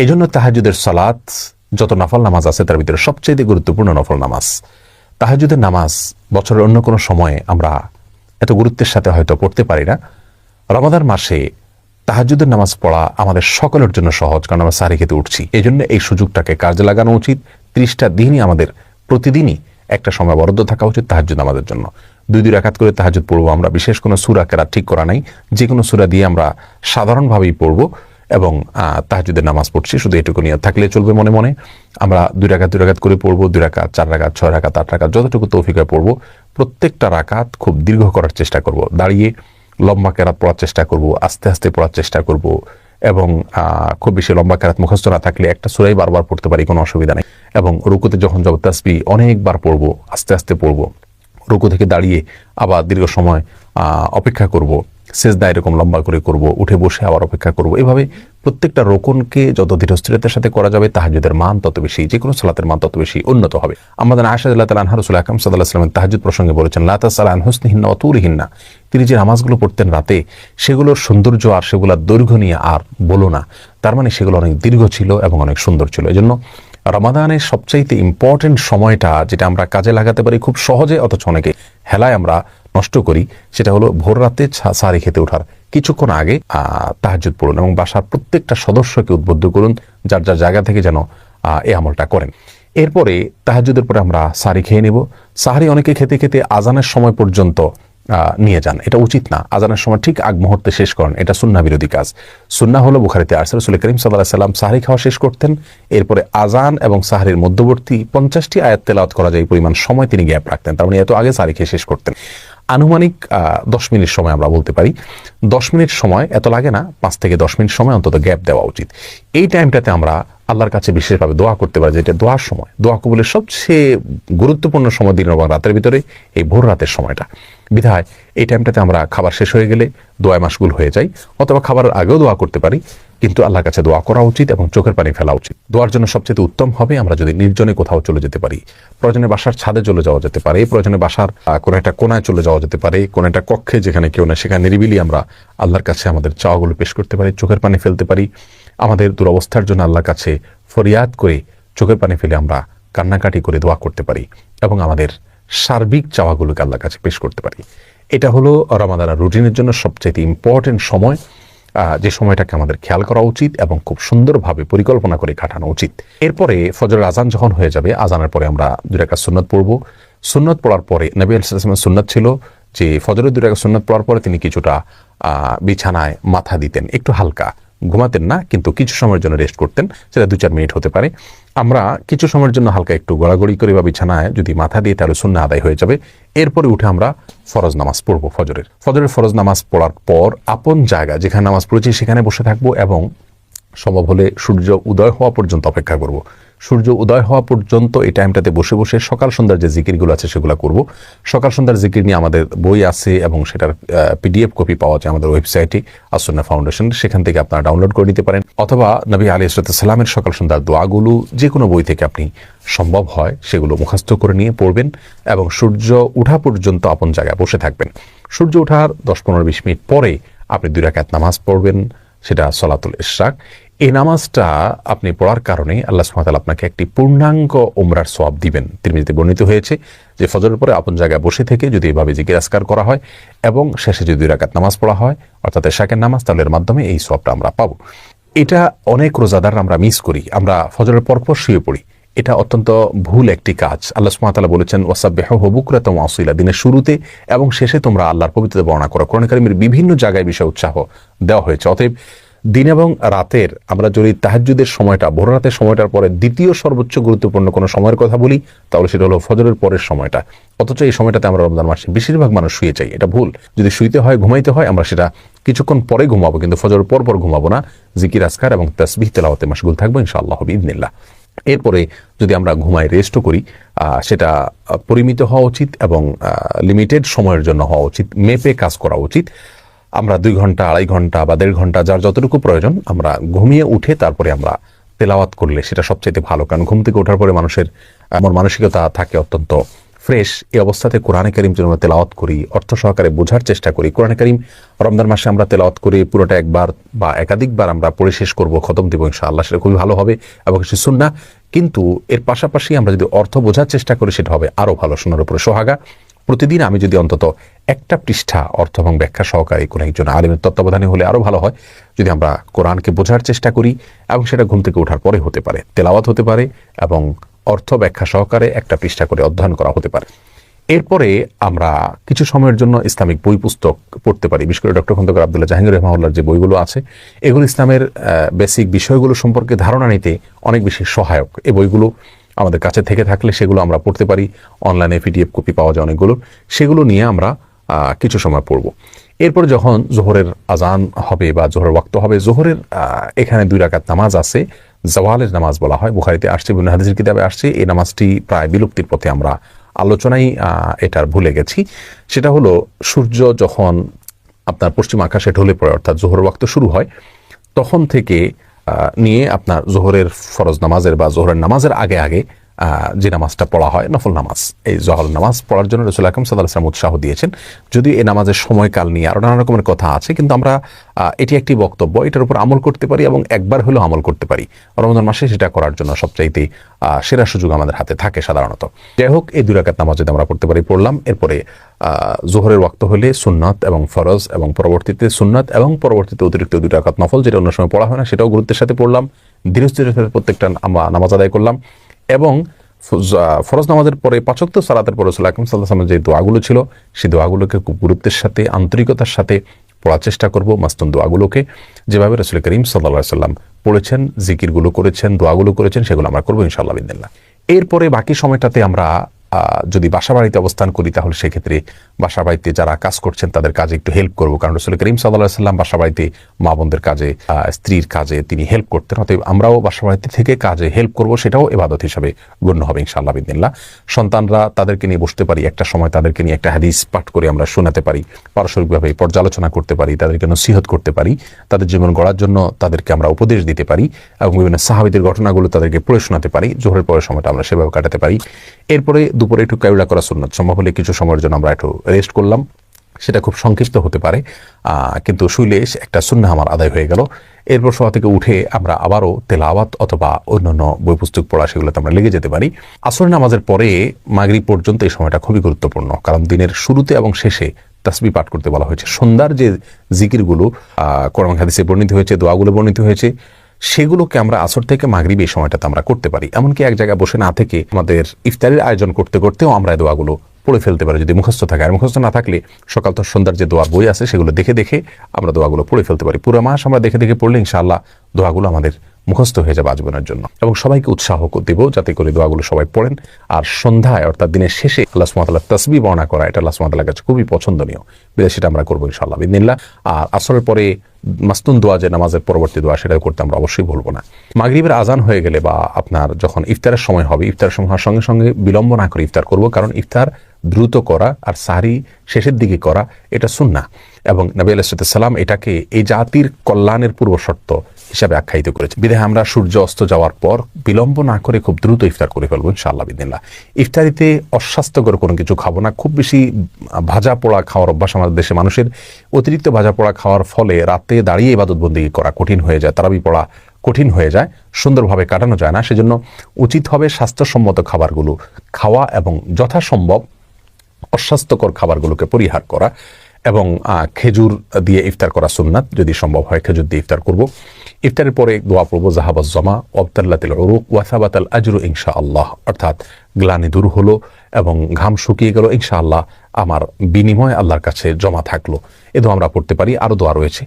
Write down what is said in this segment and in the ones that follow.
এই জন্য তাহাজুদের সালাত, যত নফল নামাজ আছে, তার ভিতরে সবচেয়ে গুরুত্বপূর্ণ নফল নামাজ। তাহাজুদের নামাজ বছরের অন্য কোনো সময়ে আমরা এত গুরুত্বের সাথে হয়তো পড়তে পারি না। রমাদান মাসে তাহাজুদের নামাজ পড়া আমাদের সকলের জন্য সহজ, কারণ আমরা সারি খেতে উঠছি। এই জন্য এই সুযোগটাকে কাজে লাগানো উচিত। ত্রিশটা দিনই আমাদের প্রতিদিনই একটা সময় বরাদ্দ থাকা উচিত তাহাজুদ আমাদের জন্য। দুই দুই রাকাত করে তাহাজুদ পড়ব আমরা। বিশেষ কোনো সুরা কেরা ঠিক করা নাই। যে কোনো সুরা দিয়ে আমরা সাধারণভাবেই পড়ব। এবং তাহাজুদের নামাজ পড়ছি, শুধু এটুকু নিয়ে থাকলে চলবে মনে মনে। আমরা দুই রাকাত দুই রাকাত করে পড়ব, দুই রাকাত, চার রাকাত, ছয় রাকাত, আট রাকাত, যতটুকু তৌফিকায় পড়ব। প্রত্যেকটা রাকাত খুব দীর্ঘ করার চেষ্টা করব। দাঁড়িয়ে লম্বা কেরাত পড়ার চেষ্টা করব, আস্তে আস্তে পড়ার চেষ্টা করব এবং খুব বেশি লম্বা কেরাত মুখস্থ না থাকলে একটা সুরাই বারবার পড়তে পারি, কোনো অসুবিধা নেই। এবং রুকুতে যখন যাব তাসবি অনেকবার পড়ব, আস্তে আস্তে পড়ব। রুকু থেকে দাঁড়িয়ে আবার দীর্ঘ সময় অপেক্ষা করব। সেজদা এরকম লম্বা করে করব, উঠে বসে আবার অপেক্ষা করব। এভাবে প্রত্যেকটা রোকনকে যত ধীরস্থিরতার সাথে করা যাবে তাহাজুদের মান তত বেশি যে কোনো সালাতের মান তত বেশি উন্নত হবে। আমাদের আশাদুল্লাহ তালা আনহারুল আকাম সাদাল্লাহ সাল্লামের তাহাজুদ প্রসঙ্গে বলেছেন লাতা সালান হুসনিহিন্না অতুরহিন্না তিনি যে নামাজগুলো পড়তেন রাতে, সেগুলোর সৌন্দর্য আর সেগুলোর দৈর্ঘ্য নিয়ে আর বলো না। তার মানে সেগুলো অনেক দীর্ঘ ছিল এবং অনেক সুন্দর ছিল। এজন্য রমাদানের সবচাইতে ইম্পর্টেন্ট সময়টা, যেটা আমরা কাজে লাগাতে পারি খুব সহজে, অথচ অনেকে হেলায় আমরা নষ্ট করি, সেটা হলো ভোর রাতে সারি খেতে ওঠার। কিছুক্ষণ আগে তাহাজুদ পড়ুন এবং বাসার প্রত্যেকটা সদস্যকে উদ্বুদ্ধ করুন, যার যার জায়গা থেকে যেন এ আমলটা করেন। এরপরে তাহাজুদের পরে আমরা সারি খেয়ে নেব। সাহারি অনেকে খেতে খেতে আজানের সময় পর্যন্ত নিয়ে যান। এটা উচিত না। আজানের সময় ঠিক আগ মুহূর্তে শেষ করেন। এটা সুন্না বিরোধী কাজ। সুন্না হলো বুখারিতে আসর রসুল করিম সাল্লাহ সাল্লাম সাহারি খাওয়া শেষ করতেন। এরপরে আজান এবং সাহারির মধ্যবর্তী পঞ্চাশটি আয়াত তেলাওয়াত করা যায়। পরিমাণ সময় তিনি গ্যাপ রাখতেন। তার মানে এত আগে সাহারি খেয়ে শেষ করতেন। আনুমানিক দশ মিনিট সময় আমরা বলতে পারি। দশ মিনিট সময় এত লাগে না। পাঁচ থেকে দশ মিনিট সময় অন্তত গ্যাপ দেওয়া উচিত। এই টাইমটাতে আমরা আল্লাহর কাছে বিশেষভাবে দোয়া করতে পারি যেটা দোয়ার সময়। দোয়া কবুলের সবচেয়ে গুরুত্বপূর্ণ সময় দিন এবং রাতের ভিতরে এই ভোর রাতের সময়টা। বিধায় এই টাইমটাতে আমরা খাবার শেষ হয়ে গেলে দোয়ায় মাসগুল হয়ে যাই অথবা খাবারের আগেও দোয়া করতে পারি, কিন্তু আল্লাহর কাছে দোয়া করা উচিত এবং চোখের পানি ফেলা উচিত। দোয়ার জন্য সবচেয়ে উত্তম হবে আমরা যদি নির্জনে কোথাও চলে যেতে পারি। প্রয়োজনে বাসার ছাদে চলে যাওয়া যেতে পারে, প্রয়োজনে বাসার কোনো একটা কোনায় চলে যাওয়া যেতে পারে, কোনো একটা কক্ষে যেখানে কেউ না সেখানে নিরিবিলি আমরা আল্লাহর কাছে আমাদের চাওয়াগুলো পেশ করতে পারি, চোখের পানি ফেলতে পারি। আমাদের দুরবস্থার জন্য আল্লাহর কাছে ফরিয়াদ করে চোখের পানি ফেলে আমরা কান্নাকাটি করে দোয়া করতে পারি এবং আমাদের সার্বিক চাওয়াগুলোকে আল্লাহর কাছে পেশ করতে পারি। এটা হলো রমাদানা রুটিনের জন্য সবচেয়ে ইম্পর্টেন্ট সময়। যে সময়টাকে আমাদের খেয়াল করা উচিত এবং খুব সুন্দরভাবে পরিকল্পনা করে কাটানো উচিত। এরপরে ফজরের আজান যখন হয়ে যাবে আজানের পরে আমরা রাকাত সুন্নত পড়ব। সুন্নত পড়ার পরে নবী আলাইসালামের সুন্নত ছিল যে ফজরের রাকাত সুন্নত পড়ার পরে তিনি কিছুটা বিছানায় মাথা দিতেন, একটু হালকা। ঘুমাতেন না, কিন্তু কিছু সময়ের জন্য রেস্ট করতেন, সেটা দু চার মিনিট হতে পারে। আমরা কিছু সময়ের জন্য হালকা একটু গড়াগড়ি করে বা বিছানায়, যদি মাথা দিয়ে তাহলে শূন্য আদায় হয়ে যাবে। এরপরে উঠে আমরা ফরজ নামাজ পড়ব ফজরের। ফজরের ফরজ নামাজ পড়ার পর আপন জায়গা, যেখানে নামাজ পড়েছি সেখানে বসে থাকব এবং সম্ভব হলে সূর্য উদয় হওয়া পর্যন্ত অপেক্ষা করব। সূর্য উদয় হওয়া পর্যন্ত এই টাইমটাতে বসে বসে সকাল সন্ধ্যার যে জিকিরগুলো আছে সেগুলো করব। সকাল সন্ধ্যার জিকির নিয়ে আমাদের বই আছে এবং সেটার পিডিএফ কপি পাওয়া যায় আমাদের ওয়েবসাইটে আসন্না ফাউন্ডেশন, সেখান থেকে আপনারা ডাউনলোড করে নিতে পারেন। অথবা নবী আলী সালামের সকাল সন্ধ্যার দোয়াগুলো যে কোনো বই থেকে আপনি সম্ভব হয় সেগুলো মুখস্থ করে নিয়ে পড়বেন এবং সূর্য উঠা পর্যন্ত আপন জায়গায় বসে থাকবেন। সূর্য ওঠার দশ পনেরো বিশ মিনিট পরে আপনি দুই রাকাত নামাজ পড়বেন, সেটা সলাতুল ইশরাক। এই নামাজটা আপনি পড়ার কারণে আল্লাহ সুমাতাল আপনাকে একটি পূর্ণাঙ্গ উমরার সোয়াব দিবেন। তিরমিজিতে বর্ণিত হয়েছে যে ফজরের পরে আপন জায়গায় বসে থেকে যদি এভাবে জিকির আসকার করা হয় এবং শেষে যদি রাকাত নামাজ পড়া হয়, অর্থাৎ এশাকের নামাজ, তাহলে এর মাধ্যমে এই সোয়াবটা আমরা পাবো। এটা অনেক রোজাদার আমরা মিস করি। আমরা ফজরের পরপর শুয়ে পড়ি। এটা অত্যন্ত ভুল একটি কাজ। আল্লাহ সুমাতালা বলেছেন ওয়াসাবেহ হবুকরা তোম আসিলা দিনের শুরুতে এবং শেষে তোমরা আল্লাহর পবিত্রতা বর্ণনা করো। কোরআন কারিমের বিভিন্ন জায়গায় বিষয়ে উৎসাহ দেওয়া হয়েছে। অতএব দিন এবং রাতের আমরা যদি তাহাজুদের সময়টা ভোর রাতের সময়টার পরে দ্বিতীয় সর্বোচ্চ গুরুত্বপূর্ণ কোনো সময়ের কথা বলি, তাহলে সেটা হলো ফজরের পরের সময়টা। অথচ এই সময়টাতে আমরা রমজান মাসে বেশিরভাগ মানুষ শুয়ে যাই এটা ভুল। যদি শুইতে হয়, ঘুমাইতে হয়, আমরা সেটা কিছুক্ষণ পরে ঘুমাবো, কিন্তু ফজরের পর পর ঘুমাবো না। জিকির আসকার এবং তসবিহ তেলাওয়াতে মাসগুল থাকব ইনশাআল্লাহ ইদনিল্লাহ এরপরে যদি আমরা ঘুমাই রেস্টও করি সেটা পরিমিত হওয়া উচিত এবং লিমিটেড সময়ের জন্য হওয়া উচিত, মেপে কাজ করা উচিত। আমরা দুই ঘণ্টা, আড়াই ঘণ্টা বা দেড় ঘণ্টা যার যতটুকু প্রয়োজন আমরা ঘুমিয়ে উঠে তারপরে আমরা তেলাওয়াত করলে সেটা সবচাইতে ভালো। কারণ ঘুম থেকে ওঠার পরে মানুষের আমার মানসিকতা থাকে অত্যন্ত ফ্রেশ। এই অবস্থাতে কোরআনে করিম যেন আমরা তেলাওয়াত করি, অর্থ সহকারে বোঝার চেষ্টা করি। কোরআনে করিম রমজান মাসে আমরা তেলাওয়াত করি, পুরোটা একবার বা একাধিকবার আমরা পড়ে শেষ করব, খতম দিব ইনশাআল্লাহ, সেটা খুবই ভালো হবে এবং সে সুন্না কিন্তু এর পাশাপাশি আমরা যদি অর্থ বোঝার চেষ্টা করি, সেটা হবে আরও ভালো শোনার উপরে সোহাগা। প্রতিদিন আমি যদি অন্তত একটা পৃষ্ঠা অর্থ এবং ব্যাখ্যা সহকারে কোনো একজন আলিমের তত্ত্বাবধানে হলে আরও ভালো হয়, যদি আমরা কোরআনকে বোঝার চেষ্টা করি এবং সেটা ঘুম থেকে ওঠার পরে হতে পারে, তেলাওয়াত হতে পারে এবং অর্থ ব্যাখ্যা সহকারে একটা পৃষ্ঠা করে অধ্যয়ন করা হতে পারে। এরপরে আমরা কিছু সময়ের জন্য ইসলামিক বই পুস্তক পড়তে পারি। বিশেষ করে ডক্টর খন্দকার আবদুল্লাহ জাহাঙ্গীর রহমাউল্লার যে বইগুলো আছে, এগুলো ইসলামের বেসিক বিষয়গুলো সম্পর্কে ধারণা নিতে অনেক বেশি সহায়ক। এই বইগুলো আমাদের কাছে থেকে থাকলে সেগুলো আমরা পড়তে পারি। অনলাইনে পিডিএফ কপি পাওয়া যায় অনেকগুলো। সেগুলো নিয়ে আমরা কিছু সময় পড়ব। এরপর যখন জোহরের আজান হবে বা জোহরের ওয়াক্ত হবে, জোহরের এখানে দুই রাকাত নামাজ আছে। জওয়ালের নামাজ বলা হয়। বুখারিতে আসছে বিভিন্ন হাদিসের কিতাবে আসছে। এই নামাজটি প্রায় বিলুপ্তির পথে আমরা আলোচনাই এটার ভুলে গেছি। সেটা হলো, সূর্য যখন আপনার পশ্চিম আকাশে ঢলে পড়ে, অর্থাৎ জোহর ওয়াক্ত শুরু হয়, তখন থেকে নিয়ে আপনার জোহরের ফরজ নামাজের বা জোহরের নামাজের আগে আগে যে নামাজটা পড়া হয়, নফল নামাজ। এই জহর নামাজ পড়ার জন্য রসুল আকরম সাল্লাহ আসলাম উৎসাহ দিয়েছেন। যদি এই নামাজের সময়কাল নিয়ে আরও নানা রকমের কথা আছে, কিন্তু আমরা এটি একটি বক্তব্য। এটার উপর আমল করতে পারি এবং একবার হলেও আমল করতে পারি। রমজান মাসে সেটা করার জন্য সবচাইতে সেরা সুযোগ আমাদের হাতে থাকে সাধারণত। যাই হোক, এই দুই রাকাত নামাজ যদি আমরা পড়তে পারি, পড়লাম। এরপরে জোহরের ওয়াক্ত হলে সুন্নত এবং ফরজ এবং পরবর্তীতে সুন্নত এবং পরবর্তীতে অতিরিক্ত দুই রাকাত নফল, যেটা অন্য সময় পড়া হয় না, সেটাও গুরুত্বের সাথে পড়লাম। ধীরে ধীরে ধীরে প্রত্যেকটা আমরা নামাজ আদায় করলাম। এবং ফরজ নামাজের পরে পাচক্ত সালাতের পরে রসুল আকরম সাল্লাহ যে দোয়াগুলো ছিল সেই দোয়াগুলোকে খুব গুরুত্বের সাথে, আন্তরিকতার সাথে পড়ার চেষ্টা করব। মাস্তুন দোয়াগুলোকে যেভাবে রসুল করিম সাল্লা সাল্লাম পড়েছেন, জিকিরগুলো করেছেন, দোয়াগুলো করেছেন, সেগুলো আমরা করব ইনশাল্লাহ বিদিল্লা এরপরে বাকি সময়টাতে আমরা যদি বাসা বাড়িতে অবস্থান করি, তাহলে সেক্ষেত্রে বাসা বাড়িতে যারা কাজ করছেন, তাদের কাজে একটু হেল্প করব। কারণ রসুল করিম সাল্লাহ সাল্লাম বাসা বাড়িতে মা বোনদের কাজে স্ত্রীর কাজে তিনি হেল্প করতেন। অতএব আমরাও বাসা বাড়িতে থেকে কাজে হেল্প করব, সেটাও এবাদত হিসাবে গণ্য হবে ইনশাআল্লাহ বিদিল্লা সন্তানরা তাদেরকে নিয়ে বসতে পারি, একটা সময় তাদেরকে নিয়ে একটা হাদিস পাঠ করে আমরা শোনাতে পারি, পারস্পরিকভাবে পর্যালোচনা করতে পারি, তাদেরকে নসিহত করতে পারি, তাদের জীবন গড়ার জন্য তাদেরকে আমরা উপদেশ দিতে পারি এবং বিভিন্ন সাহাবিদের ঘটনাগুলো তাদেরকে পড়ে শোনাতে পারি, জোহরের পরের সময়টা আমরা সেভাবে কাটাতে পারি। এরপরে দুপুরে একটু কায়ুলা করা সুন্নত। সম্ভব হলে কিছু সময়ের জন্য আমরা একটু রেস্ট করলাম। সেটা খুব সংক্ষিপ্ত হতে পারে কিন্তু শুইলে একটা সুন্না আমার আদায় হয়ে গেল। এরপর সভা থেকে উঠে আমরা আবারও তেলাওয়াত অথবা অন্যান্য বই পুস্তক পড়া সেগুলোতে আমরা লেগে যেতে পারি। আসর নামাজের পরে মাগরিব পর্যন্ত এই সময়টা খুবই গুরুত্বপূর্ণ, কারণ দিনের শুরুতে এবং শেষে তাসবি পাঠ করতে বলা হয়েছে। সন্ধ্যার যে জিকিরগুলো কোরআন হাদিসে বর্ণিত হয়েছে, দোয়াগুলো বর্ণিত হয়েছে সেগুলোকে আমরা আসর থেকে মাগরিব এই সময়টাতে আমরা করতে পারি। এমনকি এক জায়গায় বসে না থেকে আমাদের ইফতারের আয়োজন করতে করতেও আমরা দোয়াগুলো পড়ে ফেলতে পারি যদি মুখস্থ থাকে। আর মুখস্থ না থাকলে সকাল তো সন্ধ্যার যে দোয়ার বই আছে সেগুলো দেখে দেখে আমরা দোয়াগুলো পড়ে ফেলতে পারি। পুরো মাস আমরা দেখে দেখে পড়লে ইনশাআল্লাহ দোয়াগুলো আমাদের মুখস্থ হয়ে যাবে আজীবনের জন্য। এবং সবাইকে উৎসাহ দেব যাতে করে দোয়াগুলো সবাই পড়েন। আর সন্ধ্যায়, অর্থাৎ দিনের শেষে আল্লাহ সুমাতাল্লাহ তসবি বর্ণনা করা, এটা আল্লাহ সুমাতাল্লাহ কাছে খুবই পছন্দনীয়। বিদায় সেটা আমরা করব ইনশাআল্লাহ বিদিনিল্লা আর আসরের পরে মাস্তুন দোয়া যে নামাজের পরবর্তী দোয়া সেটা করতে আমরা অবশ্যই বলব না। মাগরিবের আজান হয়ে গেলে বা আপনার যখন ইফতারের সময় হবে, ইফতারের সময় হওয়ার সঙ্গে সঙ্গে বিলম্ব না করে ইফতার করব, কারণ ইফতার দ্রুত করা আর সারি শেষের দিকে করা, এটা সুন্না এবং নবী আলাইসালাম এটাকে এই জাতির কল্যাণের পূর্ব শর্ত হিসাবে আখ্যায়িত করেছে। বিধায় আমরা সূর্য অস্ত যাওয়ার পর বিলম্ব না করে খুব দ্রুত ইফতার করে ফেলব, ইনশাআল্লাহ বিদিল্লা ইফতারিতে অস্বাস্থ্যকর কোনো কিছু খাব না, খুব বেশি ভাজা পোড়া খাওয়ার অভ্যাস আমাদের দেশে মানুষের। অতিরিক্ত ভাজা পোড়া খাওয়ার ফলে রাতে দাঁড়িয়ে ইবাদতবন্দি করা কঠিন হয়ে যায়, তারাবি পড়া কঠিন হয়ে যায়, সুন্দরভাবে কাটানো যায় না। সেজন্য উচিত হবে স্বাস্থ্যসম্মত খাবারগুলো খাওয়া এবং যথাসম্ভব অস্বাস্থ্যকর খাবারগুলোকে পরিহার করা এবং খেজুর দিয়ে ইফতার করা সুন্নাত, যদি সম্ভব হয় খেজুর দিয়ে ইফতার করব। ইফতারের পরে দোয়া পড়ব জাহাবাজ জমা অবতাল্লাতিল অরুক ওয়াসাবাতাল আজরু ইনশা আল্লাহ অর্থাৎ গ্লানি দূর হলো এবং ঘাম শুকিয়ে গেল ইনশা আল্লাহ আমার বিনিময় আল্লাহর কাছে জমা থাকল। এ দোয়া আমরা পড়তে পারি আরও দোয়া রয়েছে।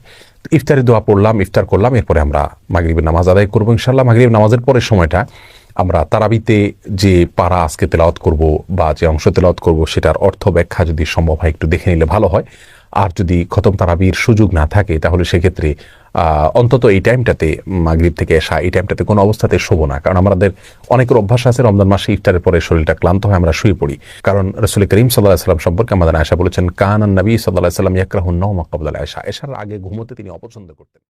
ইফতারের দোয়া পড়লাম, ইফতার করলাম, এরপরে আমরা মাগরিবের নামাজ আদায় করব ইনশাল্লাহ মাগরিব নামাজের পরের সময়টা আমরা তারাবিতে যে পারা আজকে তেলাওয়াত করব বা যে অংশ তেলাওয়াত করব, সেটার অর্থ ব্যাখ্যা যদি সম্ভব হয়, একটু দেখে নিলে ভালো হয়। আর যদি খতম তারাবির সুযোগ না থাকে, তাহলে সেক্ষেত্রে অন্তত এই টাইমটাতে মাগরীব থেকে এসা, এই টাইমটাতে কোনো অবস্থাতে শোবো না। কারণ আমাদের অনেকের অভ্যাস আছে, রমজান মাসে ইফতারের পরে শরীরটা ক্লান্ত হয়, আমরা শুয়ে পড়ি। কারণ রসুল করিম সাল্লাহ সাল্লাম সম্পর্কে আমাদের আয়সা বলেছেন, কান নবী সাল্লাহ সাল্লাম ইয়াকরাহুন মকবুল মকাবুল আয়সা এসার আগে ঘুমোতে তিনি অপছন্দ করতেন।